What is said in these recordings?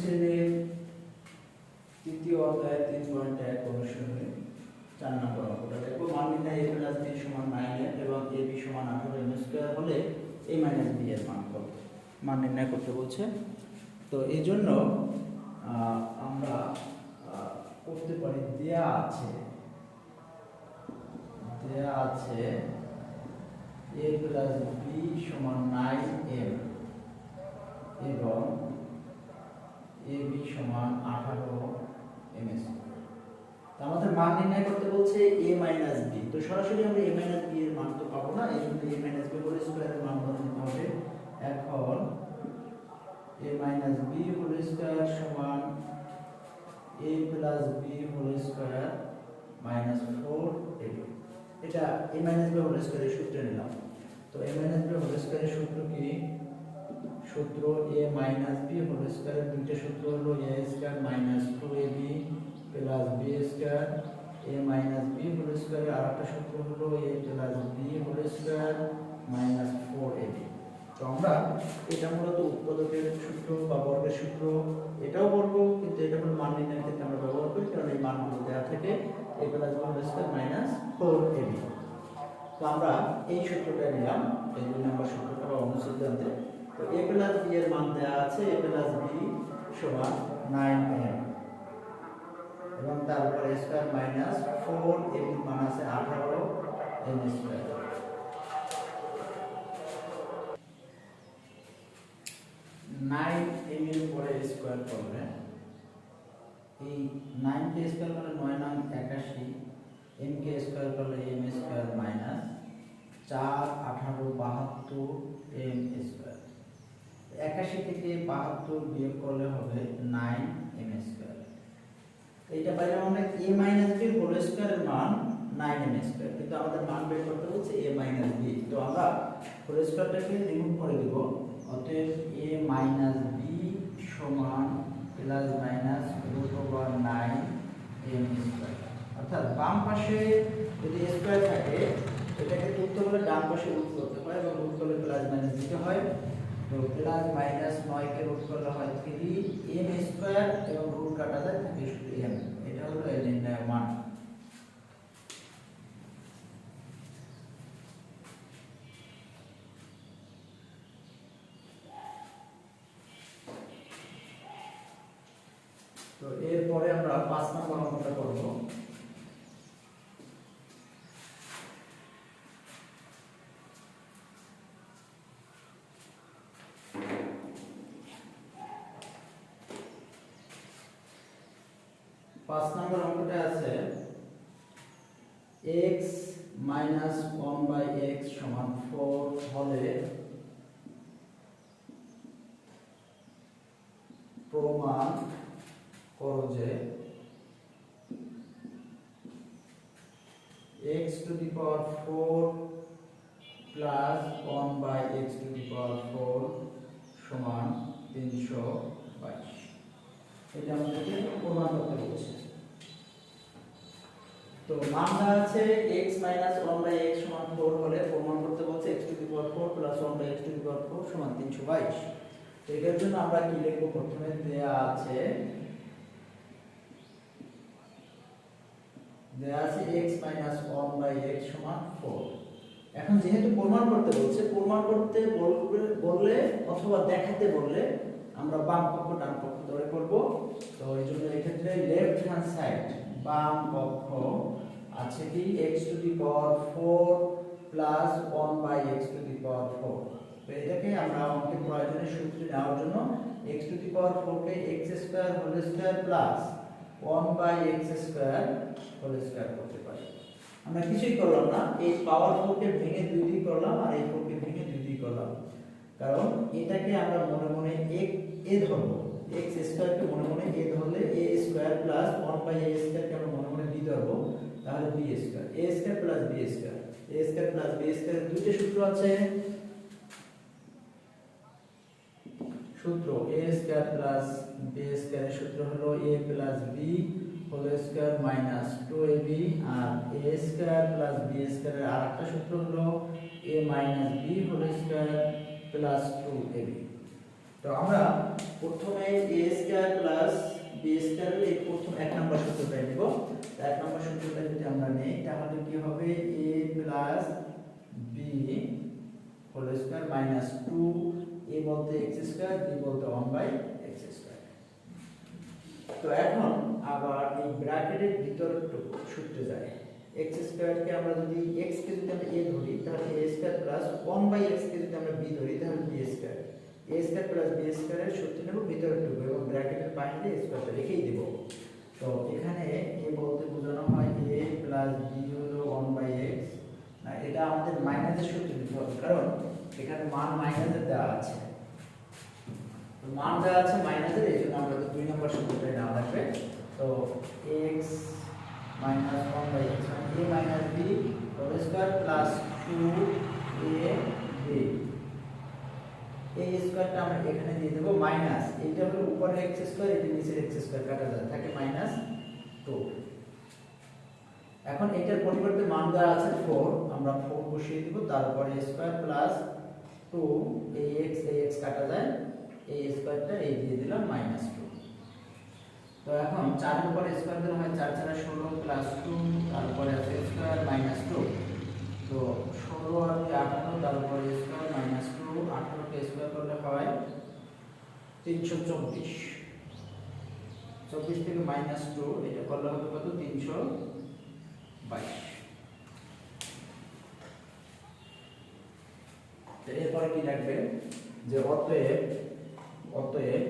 শ্রেণির তৃতীয় অধ্যায় তিন পয়েন্ট এক অনুসরণে চার নম্বর অঙ্কটা। দেখো, মান এ প্লাস বি সমান নাইন এর এবং এ বি সমান আঠারো এম স্কোয়ার হলে এ মাইনাস বি এর মান কত? মান নির্ণয় করতে বলছে। তো এই জন্য আমরা করতে পারি, দেয়া আছে দেয়া আছে এ প্লাস বি সমান নাইন এম এবং এ বি সমান আঠারো এম এস আমাদের মান নির্ণয় করতে বলছে এ মাইনাস বি তো সরাসরি আমরা এ মাইনাস বি এর মান তো পাবো না, এই জন্য এ মাইনাস বি হোল স্কোয়ারের মান ধরে নিতে হবে। এখন A minus B whole square সমান A plus B whole square minus four A এটা এ মাইনাস বি হোল স্কোয়ারের সূত্র নিলাম। তো এ মাইনাস বি হোল স্কোয়ারের সূত্র কি? সূত্র এ মাইনাস বি হোল স্কোয়ারের দুইটা সূত্র হলো A square minus two A B plus B square A minus B whole স্কোয়ারের আর একটা সূত্র হলো A plus B whole square minus four A B তো আমরা এটা মূলত উৎপাদকের সূত্র বা বর্গের সূত্র, এটাও বলব, কিন্তু এটা হলো মান নির্ণয়ের ক্ষেত্রে আমরা ব্যবহার করি, কারণ এই মানগুলো দেওয়া থেকে A plus whole square minus four A B তো আমরা এই সূত্রটা নিলাম, এই দুই নম্বর সূত্রটা বা অনুসিদ্ধান্তে তো মান দেওয়া আছে এম এবং তারপরে স্কোয়ার মাইনাস ফোর এ বির মান আছে আঠারো এম স্কোয়ার নাইন এম এর পরে স্কোয়ার করলে, এই নাইন কে স্কোয়ার করলে নয় নাম একাশি এম কে স্কোয়ার করলে এম স্কোয়ার মাইনাস চার আঠারো বাহাত্তর এম স্কোয়ার একাশি থেকে বাহাত্তর বিয়োগ করলে হবে নাইন এম স্কোয়ার। এইটা পাইলে আমরা এ মাইনাস বি হোল স্কোয়ারের মান নাইন এম স্কোয়ার কিন্তু আমাদের মান বের করতে হচ্ছে এ মাইনাস বি তো আমরা হোল স্কোয়ারটাকে রিমুভ করে দিব। অতএব এ মাইনাস বি সমান plus minus root over nine M square অর্থাৎ বাম পাশে যদি স্কোয়ার থাকে, এটাকে তুলতে হলে ডান পাশে রুট করতে হয় এবং রুট করলে প্লাস মাইনাস দিতে হয়। তো প্লাস মাইনাস নয়কে রুট করলে হয় থ্রি এম স্কোয়ার এবং রুট কাটা যায় থাকে এম এটা হলো এর মান। তো এরপরে আমরা পাঁচ নম্বর অঙ্কটা করব। প্রমাণ করো যে x to the power 4 plus 1 by x to the power 4 সমান 322 এটা আমাদেরকে প্রমাণ করতে হচ্ছে তো মানটা আছে x 1 বাই x সমান 4 হলে প্রমাণ করতে বলছে x to the power 4 plus 1 by x to the power 4 সমান 322 সেটার জন্য আমরা কি লিখব? প্রথমে দেয়া আছে দেয়া আছে x 1 x 4 এখন যেহেতু প্রমাণ করতে বলছে, প্রমাণ করতে বললে অথবা দেখাতে বললে আমরা বাম পক্ষ, ডান পক্ষ ধরে করব। তো এই জন্য এই ক্ষেত্রে লেফট হ্যান্ড সাইড বাম পক্ষ আছে কি? x to the power 4 plus 1 by x to the power 4 তো এটাকে আমরা অঙ্কের প্রয়োজনের সূত্রে নেওয়ার জন্য x টু দি পাওয়ার 4 কে x square whole square plus 1 by x square whole square করতে পারি। আমরা কিছুই করলাম না, এই পাওয়ার 4 কে ভেঙে দুই দিয়ে করলাম আর এই 4 কে ভেঙে দুই দিয়ে করলাম। কারণ এটাকে আমরা মনে মনে এক, এ ধরবো। x স্কয়ার কে মনে মনে এ ধরলে a square plus 1 by a square কে আমরা মনে মনে b ধরবো, তাহলে b square a square plus b square a square plus b square দুইটা সূত্র আছে। সূত্র a স্কয়ার প্লাস b স্কয়ারের সূত্র হলো a plus b whole square minus 2ab আর a স্কয়ার প্লাস b স্কয়ারের আরেকটা সূত্র হলো a minus b whole square plus 2ab তো আমরা প্রথমে A square plus B square এই প্রথম এক নম্বর সূত্রটা নিব এক নম্বর সূত্রটা যদি আমরা নেই, তাহলে কি হবে? A plus B whole square minus two A বলতে এক্স স্কয়ার বি বলতে ওয়ান বাই এক্স স্কয়ার তো এখন আবার এই ব্র্যাকেটের ভিতরটুকু সূত্রে যায় এক্স স্কয়ারকে আমরা যদি এক্স কে যদি আমরা এ ধরি, তাহলে A square plus one by X কে যদি আমরা বি ধরি, তাহলে B square A square plus B স্কয়ারের সূত্র নেব ভিতরটুকু এবং ব্র্যাকেটের বাইরে স্কয়ারটা রেখেই দেব। তো এখানে এ বলতে বোঝানো হয় এ প্লাস বি হলো ওয়ান বাই এক্স এটা আমাদের মাইনাসের সূত্র দিতে হবে, কারণ এখানে মান মাইনাসের দেওয়া আছে। তো মান দেওয়া আছে মাইনাসের এই জন্য আমরা দুই নম্বর সূত্রটা নেওয়া লাগবে তো X minus one by X A minus B whole square plus two A B এই স্কোয়ারটা আমরা এখানে দিয়ে দেবো মাইনাস এইটা হলো উপরে এক্স স্কোয়ার এটা নিচের এক্স স্কোয়ার কাটা যায় থাকে মাইনাস টু এখন এটার পরিবর্তে মান দেওয়া আছে ফোর আমরা ফোর বসিয়ে দিব, তারপরে স্কোয়ার প্লাস টু এই এক্স এই এক্স কাটা যায় এই স্কোয়ারটা এই দিয়ে দিলাম মাইনাস টু তো এখন চারের উপরে স্কোয়ার দিলে হয় চার চারা ষোলো প্লাস টু তারপরে আছে স্কোয়ার মাইনাস টু তো ষোলো আর দুই আঠারো, তারপরে স্কোয়ার মাইনাস টু আঠারোকে স্কোয়ার করলে হয় তিনশো চব্বিশ। চব্বিশ থেকে মাইনাস টু এটা করলে হবে কত? তিনশো বাইশ তো এরপরে কি লাগবে যে অতএব অতএব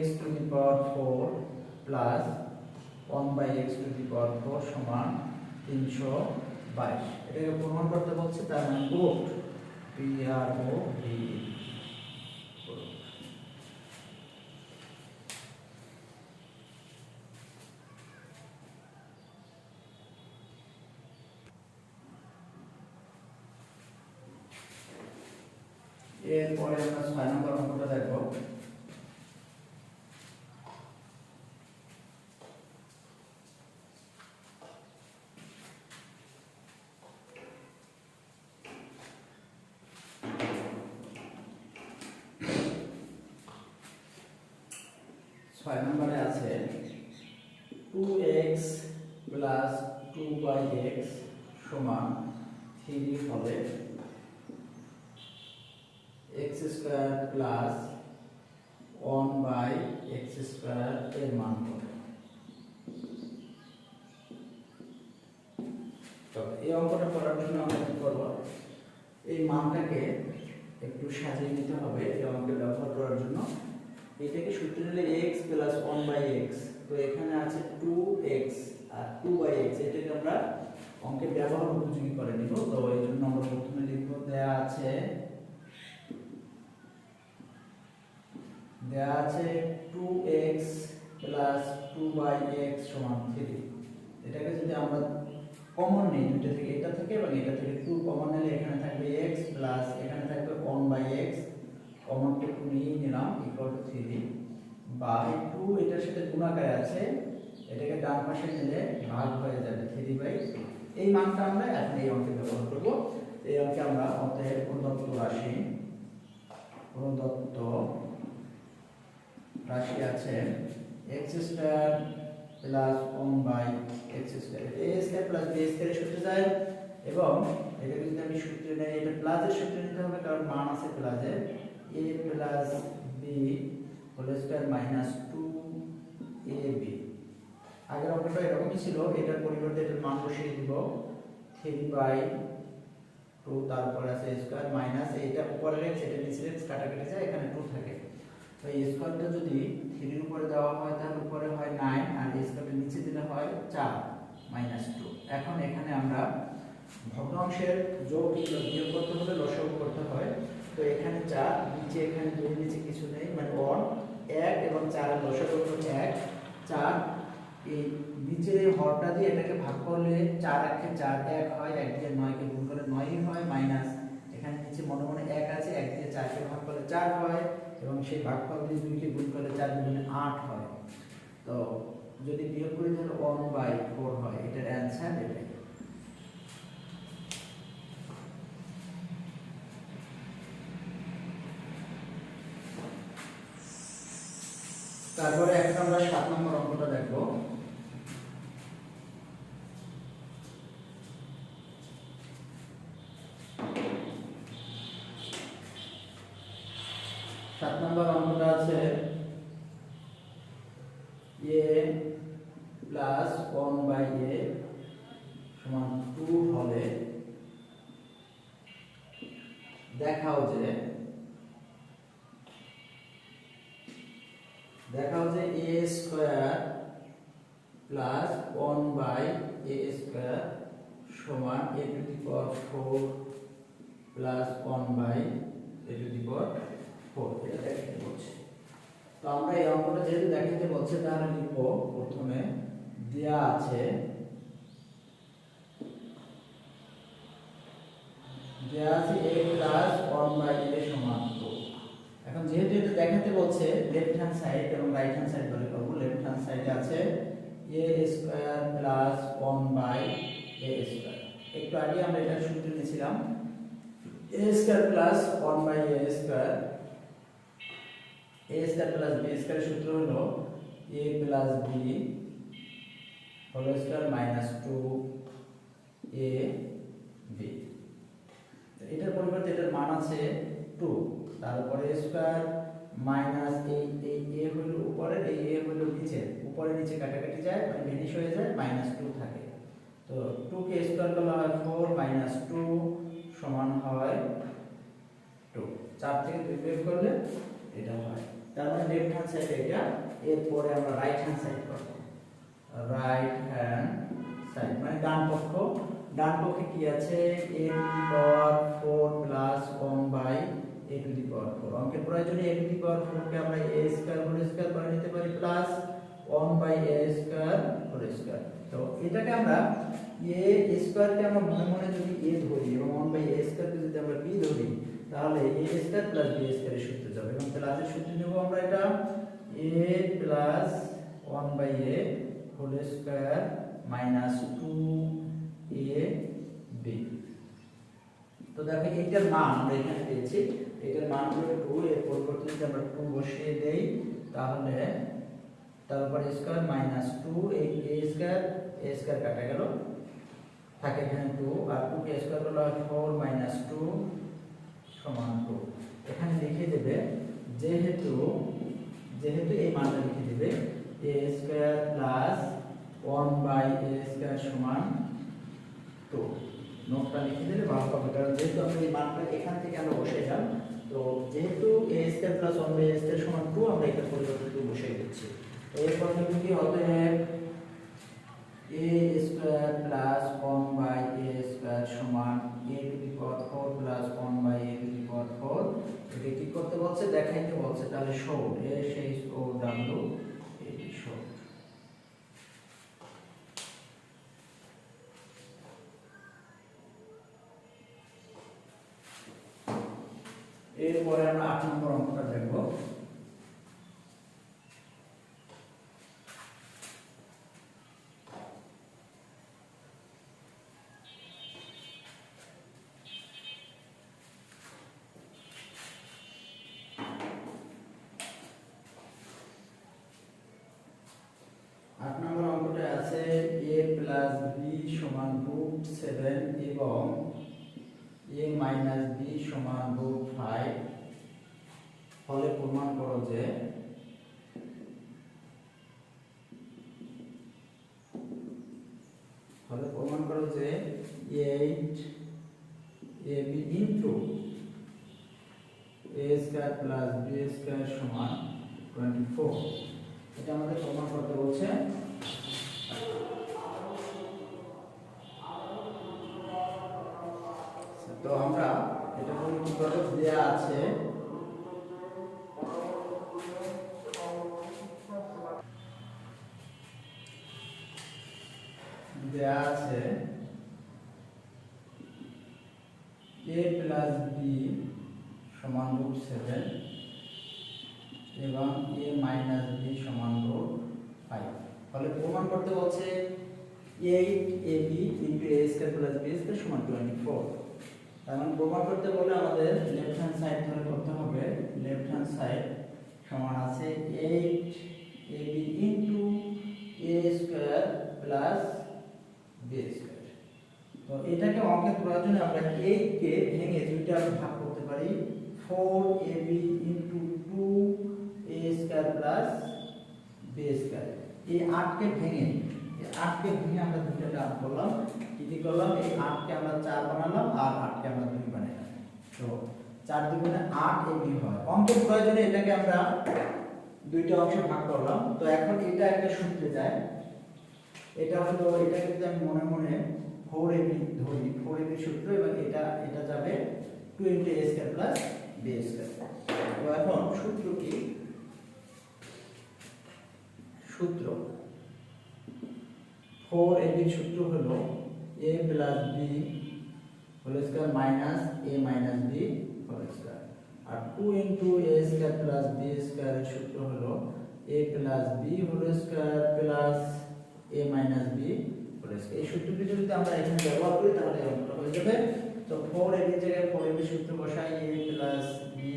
x to the power 4 plus 1 by X to the power 4 সমান তিনশো বাইশ। এটাকে প্রমাণ করতে বলছে? তার মানে proof P R O V এরপরে আমরা ছয় নম্বর অঙ্কটা দেখো ছয় নম্বরে আছে two X plus two by X সমান থ্রি হলে X square plus one by X square এর মান কত এই অঙ্কটা করার জন্য আমরা কি করব? এই মানটাকে একটু সাজিয়ে নিতে হবে এই অঙ্কে ব্যবহার করার জন্য। এটাকে সূত্র নিলে X plus one by X তো এখানে আছে টু এক্স আর টু বাই এক্স এটাকে আমরা অঙ্কে ব্যবহার উপযোগী করে নিব। তো এই জন্য আমরা প্রথমে লিখব দেয়া আছে দেয়া আছে two X plus two by X সমান থ্রি এটাকে যদি আমরা কমন নিই দুটো থেকে এটা থেকে, এবং এটা থেকে টু কমন নিলে এখানে থাকবে এক্স প্লাস এখানে থাকবে ওয়ান বাই এক্স কমনটুকু নিয়ে নিলাম ইকুয়াল টু থ্রি বা টু এটার সাথে গুণাকারে আছে, এটাকে ডান পাশে নিলে ভাগ হয়ে যাবে থ্রি বাই এই মানটা আমরা এখন এই অঙ্কে ব্যবহার করব। এই অঙ্কে আমরা অতএব প্রদত্ত রাশি প্রদত্ত রাশি আছে X square plus one by X square A square plus B স্কোয়ারের সূত্রে যায় এবং এটাকে যদি আমি সূত্রে নেই, এটা প্লাসের সূত্রে নিতে হবে কারণ মান আছে প্লাসের A plus B whole square minus two A B আগের অঙ্কটা এরকমই ছিল, এটার পরিবর্তে এটার মান বসিয়ে দিব থ্রি বাই টু তারপরে আছে স্কোয়ার মাইনাস এইটা উপরে রেখে এটা নিচে রেখে কাটাকাটি যায়, এখানে টু থাকে। স্কোয়ারটা যদি থ্রির উপরে দেওয়া হয়, তাহলে উপরে হয় নাইন আর স্কোয়ারটা নিচে দিলে হয় চার মাইনাস টু এখন এখানে আমরা ভগ্নাংশের যোগ কিংবা করতে হলে লসাগু করতে হয়। তো এখানে চার, নিচে এখানে দুই, নিচে কিছু নেই মানে ওয়ান এক এবং চারের লসাগু এক। চার, এই এই হরটা দিয়ে এটাকে ভাগ করলে চার একে চার এক হয়, এক দিয়ে নয়কে গুণ করলে নয়ই হয় মাইনাস এখানে নিচে মনে মনে এক আছে, এক দিয়ে চারকে ভাগ করলে চার হয়। এবং সেই ভাগফল দিয়ে দুইকে গুণ করলে চার দুজনে আট হয়। তো যদি বিয়োগ করি তাহলে ওয়ান বাই ফোর হয়, এটার অ্যান্সার এটাই। তারপরে এখন আমরা সাত নম্বর অঙ্কটা দেখব। A square plus one by A square সমান A to the power four plus one by A to the power four এটা দেখাতে বলছে। তো আমরা এই অঙ্কটা যেহেতু দেখাতে বলছে, তাহলে লিখব প্রথমে দেয়া আছে। দেয়া আছে a plus one by A এখন যেহেতু এটা দেখাতে বলছে লেফট হ্যান্ড সাইড এবং রাইট হ্যান্ড সাইড বলে করব। লেফট হ্যান্ড সাইডে আছে A square plus one by A square একটু আগে আমরা এটা সূত্র নিয়েছিলাম A square plus one by A square A square plus B square সূত্র হলো A plus B whole square minus two A B এটার পরিবর্তে এটার মান আছে টু তারপরে স্কোয়ার মাইনাস এই এই এ হলো উপরে এই এ হলো নিচে। উপরে, নিচে কাটাকাটি যায় মানে ভেনিশ হয়ে যায় মাইনাস টু থাকে। তো টু কে স্কোয়ার করলে হয় ফোর মাইনাস টু সমান হয় টু চার থেকে দুই বিয়োগ করলে এটা হয়। তার মানে লেফট হ্যান্ড সাইড এটা, এরপরে আমরা রাইট হ্যান্ড সাইড করব। রাইট হ্যান্ড সাইড মানে ডান পক্ষ। ডান পক্ষে কি আছে? The power 4 plus 1 by a to the power 4 অঙ্কের প্রয়োজনে a টু দি পাওয়ার 4 কে আমরা a স্কয়ার হোল স্কয়ার করে নিতে পারি plus 1 by a square whole square তো এটাকে আমরা a স্কয়ার কে আমরা মনে মনে যদি a ধরি এবং 1 বাই a স্কয়ার কে যদি আমরা b ধরি, তাহলে a square plus b square এর সূত্র যাবে। এবং প্লাসের সূত্র নেব আমরা এটা a plus 1 by a whole square minus 2 A B তো দেখো এইটার মান আমরা এখানে পেয়েছি এটার মান হলো টু এর পরিবর্তে যদি আমরা টু বসিয়ে দেই, তাহলে তারপরে স্কয়ার মাইনাস টু এই এ স্কয়ার এ স্কয়ার কাটা গেল। থাকে এখানে টু আর টু কে স্কয়ার হলো ফোর মাইনাস টু সমান টু এখানে লিখে দেবে, যেহেতু যেহেতু এই মানটা লিখে দেবে A square plus one by A square সমান তো নোটটা লিখে দিলে ভালো হবে, কারণ যেহেতু আমরা এই মানটা এখান থেকে আমরা বসাইলাম তো যেহেতু A square plus one by square সমান টু আমরা এটা পরিবর্তে টু বসাই দিচ্ছি। এরপর কিন্তু কি হবে A square plus one by A square সমান A to four plus one by A to the power four এটা কি করতে বলছে? দেখাইতে বলছে। তাহলে শো এ সেই ও ডাব্লিউ এটি শো এরপরে আমরা আট নম্বর অঙ্কটা দেখব। আট নম্বর অঙ্কটা আছে এ প্লাস বি সমান রুট সেভেন এবং এ মাইনাস বি সমান রুট ফাইভ, ফলে প্রমাণ করো যে ফলে প্রমাণ করো যে eight A B into A square plus B square সমান টোয়েন্টি ফোর এটা আমাদের প্রমাণ করতে বলছে কি করব দেয়া আছে। দেয়া আছে। A প্লাস বি সমান রুট সেভেন এবং a মাইনাস বি সমান রুট ফাইভ ফলে প্রমাণ করতে বলছে eight A B into A square plus B square সমান টোয়েন্টি ফোর মানে প্রমাণ করতে বলে আমাদের লেফট হ্যান্ড সাইড ধরে করতে হবে। লেফট হ্যান্ড সাইড সমান আছে eight A B into A square plus B square তো এটাকে অঙ্কের প্রয়োজনে আমরা এইটকে ভেঙে দুইটা ভাগ করতে পারি। Four A B into two A square plus B square এই আটকে ভেঙে আটকে ভেঙে আমরা দুইটা কাজ করলাম, কি কি করলাম? এই আটকে আমরা চার বানালাম আর আটকে আমরা দুই বানালাম তো চার দুগুণে আট এ বি হয়। অঙ্কের প্রয়োজনে এটাকে আমরা দুইটা অংশে ভাগ করলাম। তো এখন এটা একটা সূত্রে যায়। এটা হলো, এটাকে যদি আমি মনে মনে ফোর এবি ধরি ফোর এবি সূত্র এবং এটা এটা যাবে two into A square plus B square তো এখন সূত্র কি? সূত্র ফোর এবির সূত্র হলো A plus B whole square minus A minus B whole square R two into A square plus B স্কোয়ারের সূত্র হলো A plus B whole square plus A minus B whole square এই সূত্রটি যদি আমরা এখানে ব্যবহার করি, তাহলে অঙ্কটা হয়ে যাবে। তো ফোর এর জায়গায় ফোর এর সূত্র বসাই A plus B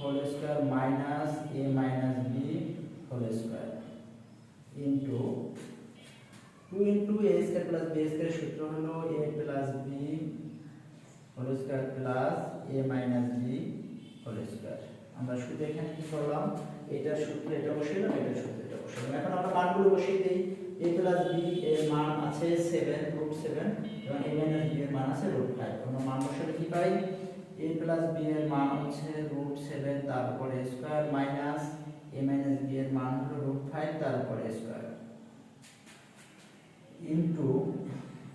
whole square minus A minus B whole square into two into A square plus B square সূত্র হলো A plus B whole square plus A minus B whole square আমরা শুধু এখানে কি করলাম? এটার সূত্র এটা বসাইলাম এটার সূত্র এটা বসাইলাম এখন আমরা মানগুলো বসিয়ে দিই। এ প্লাস বি এর মান আছে সেভেন রুট সেভেন এবং এ মাইনাস বি এর মান আছে রুট ফাইভ আমরা মান বসালে কি পাই? এ প্লাস বি এর মান হচ্ছে রুট সেভেন তারপরে square minus A minus B এর মান হলো রুট ফাইভ তারপরে square. Into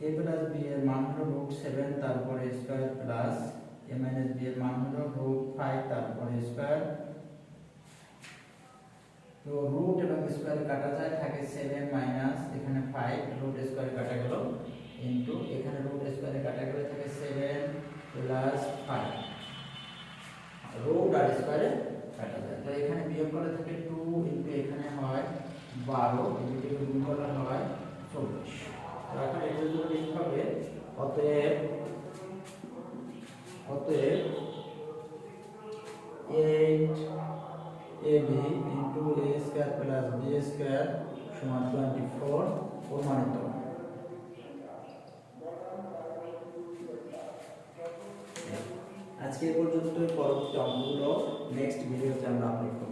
A plus B এর মান হলো রুট সেভেন তারপরে square plus A minus B এর মান হলো রুট ফাইভ তারপরে স্কোয়ার তো রুট এবং স্কোয়ার কাটা যায়, থাকে সেভেন মাইনাস এখানে ফাইভ রুট স্কোয়ার কাটা গেল ইন্টু এখানে রুট স্কোয়ারে কাটা গেলে থাকে সেভেন প্লাস ফাইভ রুট আর স্কোয়ারে কাটা যায়। তো এখানে বিয়োগ করলে থাকে টু ইন্টু এখানে হয় বারো এদিকে গুণ করলে হয় চব্বিশ এখন এটার জন্য লিখতে হবে, অতএব অতএব eight A B into A square plus B square সমান টোয়েন্টি ফোর প্রমাণিত আজকে পর্যন্ত পরবর্তী অঙ্কগুলো নেক্সট ভিডিওতে আমরা আপলোড করব।